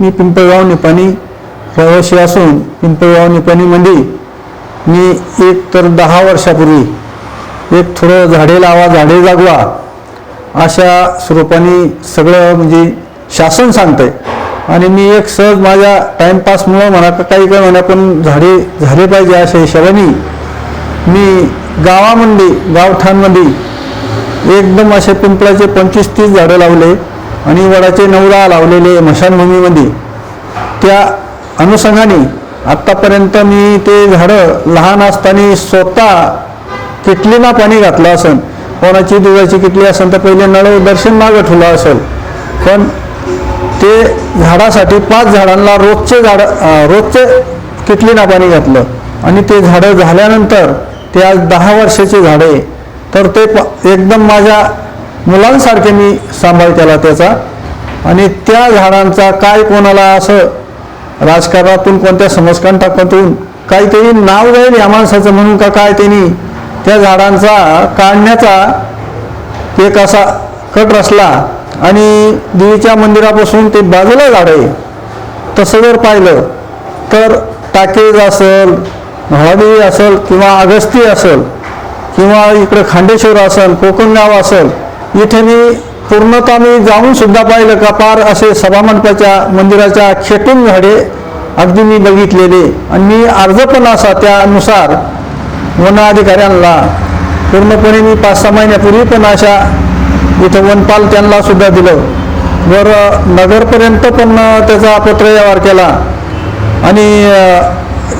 मी पिंपळगाव निपाणी रहिवासी असून पिंपळगाव निपाणीमध्ये म्हणजे मी एक तर दहा वर्षापूर्वी एक थोडं झाडे लावा झाडे जागवा अशा स्वरूपाने सगळं म्हणजे शासन सांगतंय. आणि मी एक सहज माझ्या टाईमपासमुळं म्हणा का काही काय म्हणा पण झाडे झाले पाहिजे अशा हिशोबाने मी गावामध्ये गावठाणमध्ये एकदम असे पिंपळाचे पंचवीस तीस झाडं लावले. आणि वडाचे नवरा लावलेले मशानभूमीमध्ये त्या अनुषंगाने आत्तापर्यंत मी ते झाडं लहान असताना स्वतः किटलीना पाणी घातलं असेल कोणाची दुधाची किटली असेल तर पहिले नळ दर्शन मागं ठेवलं असेल. पण ते झाडासाठी पाच झाडांना रोजचे झाड रोजचे किटलीना पाणी घातलं. आणि ते झाडं झाल्यानंतर ते आज दहा वर्षाचे झाडे. तर ते प एकदम माझ्या मुलांसारखे मी सांभाळ केला त्याचा. आणि त्या झाडांचा काय कोणाला असं राजकारणातून कोणत्या समस्कांटाकातून काहीतरी नाव जाईल या माणसाचं म्हणून का काय त्यांनी त्या झाडांचा काढण्याचा एक असा कट रचला. आणि देवीच्या मंदिरापासून ते बाजूला झाड आहे. तसं जर पाहिलं तर टाकेज असेल महादेवी असेल किंवा अगस्ती असेल किंवा इकडं खांडेश्वर असेल कोकणगाव असेल इथे मी पूर्णतः मी जाऊन सुद्धा पाहिलं का पार असे सभामंडपाच्या मंदिराच्या खेटून झाडे अगदी मी बघितलेले. आणि मी अर्ज पण असा त्यानुसार वन अधिकाऱ्यांना पूर्णपणे मी पाच सहा महिन्यापूर्वी पण अशा इथं वनपाल त्यांना सुद्धा दिलं. वर नगरपर्यंत पण त्याचा पत्रव्यवहार केला. आणि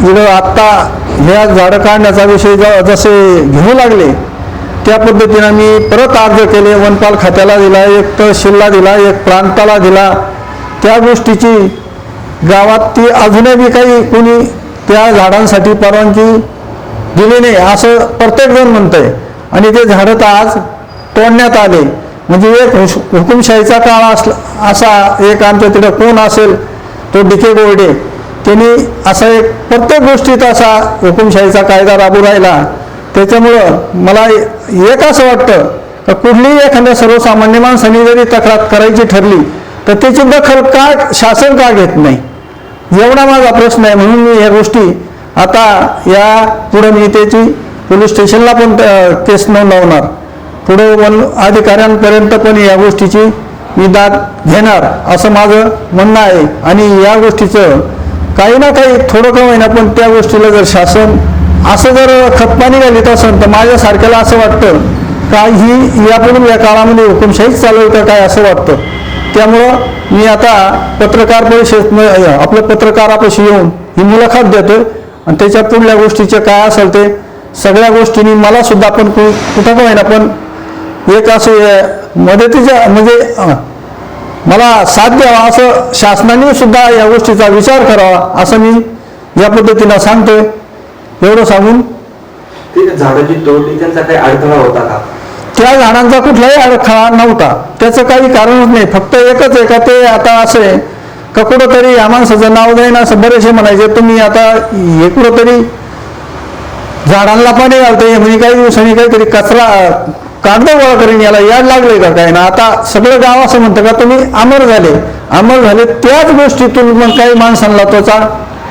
इकडं आत्ता ह्या झाडं काढण्याचा विषय ज जसे घेऊ लागले त्या पद्धतीनं मी परत अर्ज केले वनपाल खात्याला दिला एक तहसीलला दिला एक प्रांताला दिला. त्या गोष्टीची गावात ती अजूनही काही कोणी त्या झाडांसाठी परवानगी दिली नाही असं प्रत्येकजण म्हणतंय. आणि ते झाडं तर आज तोडण्यात आले म्हणजे एक हुश- हुकुमशाहीचा काळ असला असा एक आमच्या तिथं कोण असेल तो डिके गोरडे त्यांनी असा एक प्रत्येक गोष्टीत असा हुकुमशाहीचा कायदा राबू राहिला. त्याच्यामुळं मला एक असं वाटतं का कुठलीही एखाद्या सर्वसामान्य माणसाने जरी तक्रार करायची ठरली तर त्याची दखल का शासन का घेत नाही? एवढा माझा प्रश्न आहे. म्हणून मी ह्या गोष्टी आता या पुढे मी त्याची पोलीस स्टेशनला पण केस नोंदवणार. पुढे वन अधिकाऱ्यांपर्यंत पण या गोष्टीची मी दाद घेणार असं माझं म्हणणं आहे. आणि या गोष्टीचं काही ना काही थोडं का होईना पण त्या गोष्टीला जर शासन असं जर खतपाणी घालीत असेल तर माझ्यासारख्याला असं वाटतं का ही यापूर्वी या काळामध्ये हुकुमशाहीच चालवतं काय असं वाटतं? त्यामुळं मी आता पत्रकार परिषद आपल्या पत्रकारापाशी येऊन ही मुलाखत देतोय आणि त्याच्या पुढल्या गोष्टीचे काय असेल ते सगळ्या गोष्टींनी मला सुद्धा आपण कु- कुठं का होईना पण एक असं मदतीच्या म्हणजे मला साथ द्यावा असं शासनाने सुद्धा या गोष्टीचा विचार करावा असं मी या पद्धतीनं सांगतोय. एवढं सांगून? झाडाची तोडली त्यांचा काही अडथळा होता का? त्या झाडांचा कुठलाही अडथळा नव्हता. त्याचं काही कारणच नाही. फक्त एकच आहे का ते आता असं आहे का कुठंतरी या माणसाचं नाव जाईन असं बरेचसे म्हणायचे तुम्ही आता हे कुठंतरी झाडांना पाणी घालतंय म्हणजे काही दिवसांनी काहीतरी कचरा कागद गोळा करीन याला याड लागले का काय? ना आता सगळं गाव असं म्हणतं का तुम्ही अमर झाले. अमर झाले त्याच गोष्टीतून मग काही माणसांना त्याचा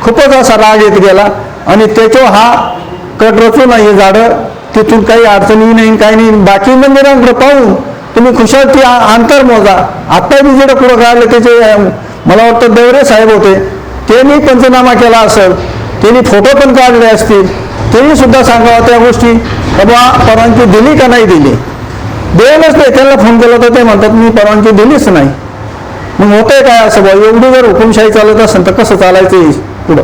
खूपच असा राग येत गेला. आणि त्याच्यावर हा कट रचून नाही झाडं. तिथून काही अडचणी नाही काही नाही. बाकी मंदिरांकडे पाहून तुम्ही खुशाल ती अंतर मोजा. आत्ता मी जेवढं पुढं काढलं त्याचे मला वाटतं देवरे साहेब होते. त्यांनी पंचनामा केला असेल त्यांनी फोटो पण काढले असतील त्यांनी सुद्धा सांगावं त्या गोष्टी. बाबा परवानगी दिली का नाही दिली? देऊनच नाही. त्यांना फोन केला तर ते म्हणतात मी परवानगी दिलीच नाही. मग होतंय काय असं बा एवढी जर हुकुमशाही चालत असेल तर कसं चालायचं पुढं?